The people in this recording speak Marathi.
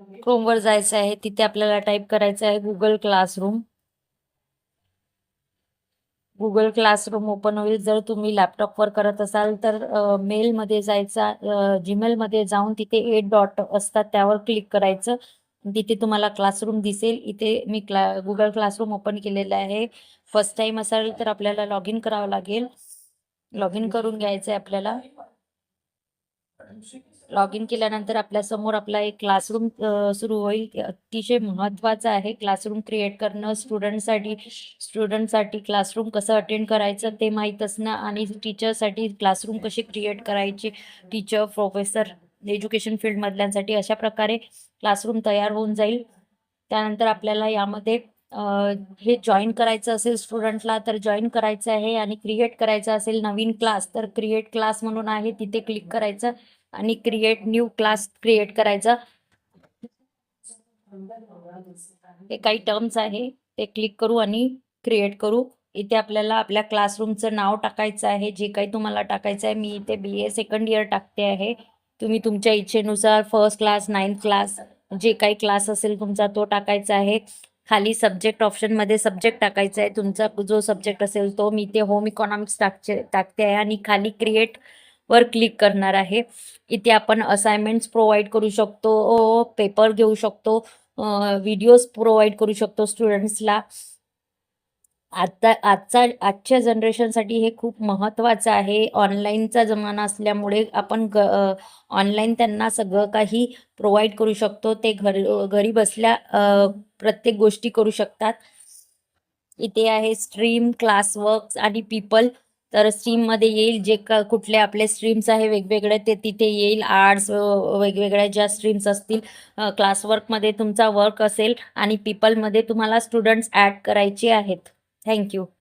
क्रोमवर जायचं आहे तिथे आपल्याला टाईप करायचं आहे Google classroom Google classroom open होईल. जर तुम्ही लॅपटॉपवर करत असाल तर मेलमध्ये जायचा जीमेलमध्ये जाऊन तिथे एट डॉट असतात त्यावर क्लिक करायचं. तिथे तुम्हाला क्लासरूम दिसेल. इथे मी क्ला गुगल क्लासरूम ओपन केलेलं आहे. फर्स्ट टाइम असाल तर आपल्याला लॉग इन करावं लागेल. लॉग इन करून घ्यायचं आहे आपल्याला. लॉग इन केल्यानंतर आपल्यासमोर आपला एक क्लासरूम सुरू होईल. अतिशय महत्त्वाचं आहे. क्लासरूम क्रिएट करणं स्टुडंटसाठी स्टुडंटसाठी क्लासरूम कसं अटेंड करायचं ते माहीत असणं आणि टीचरसाठी क्लासरूम कशी क्रिएट करायची टीचर प्रोफेसर एज्युकेशन फील्डमधल्यांसाठी अशा प्रकारे क्लासरूम तयार होऊन जाईल. त्यानंतर आपल्याला यामध्ये हे जॉईन करायचं असेल स्टुडंटला तर जॉईन करायचं आहे आणि क्रिएट करायचं असेल नवीन क्लास तर क्रिएट क्लास म्हणून आहे तिथे क्लिक करायचं आणि क्रिएट न्यू क्लास क्रिएट करायचा. ते काही टर्म्स आहे ते क्लिक करू आणि क्रिएट करू. इथे आपल्याला आपल्या क्लासरूमचं नाव टाकायचं आहे जे काही तुम्हाला टाकायचं आहे मी इथे बी ए सेकंड इयर टाकते आहे. तुम्ही तुमच्या इच्छेनुसार फर्स्ट क्लास नाईन्थ क्लास जे काही क्लास असेल तुमचा तो टाकायचा आहे. खाली सब्जेक्ट ऑप्शनमध्ये सब्जेक्ट टाकायचा आहे. तुमचा जो सब्जेक्ट असेल तो मी ते होम इकॉनॉमिक्स टाकचे टाकते आहे आणि खाली क्रिएट वर क्लिक करणार आहे. इथे आपण असाइनमेंट्स प्रोव्हाइड करू शकतो पेपर घेऊ शकतो व्हिडिओज प्रोव्हाइड करू शकतो स्टुडंट्सला आता आजचा आजच्या जनरेशनसाठी हे खूप महत्त्वाचं आहे. ऑनलाईनचा जमाना असल्यामुळे आपण ग ऑनलाईन त्यांना सगळं काही प्रोव्हाइड करू शकतो. ते घर घरी बसल्या प्रत्येक गोष्टी करू शकतात. इथे आहे स्ट्रीम क्लासवर्क्स आणि पीपल तर स्ट्रीममध्ये येईल जे का कुठले आपले स्ट्रीम्स आहे वेगवेगळे ते तिथे येईल. आर्ट्स वेगवेगळ्या ज्या स्ट्रीम्स असतील क्लासवर्कमध्ये तुमचा वर्क असेल आणि पीपलमध्ये तुम्हाला स्टुडंट्स ॲड करायचे आहेत. Thank you.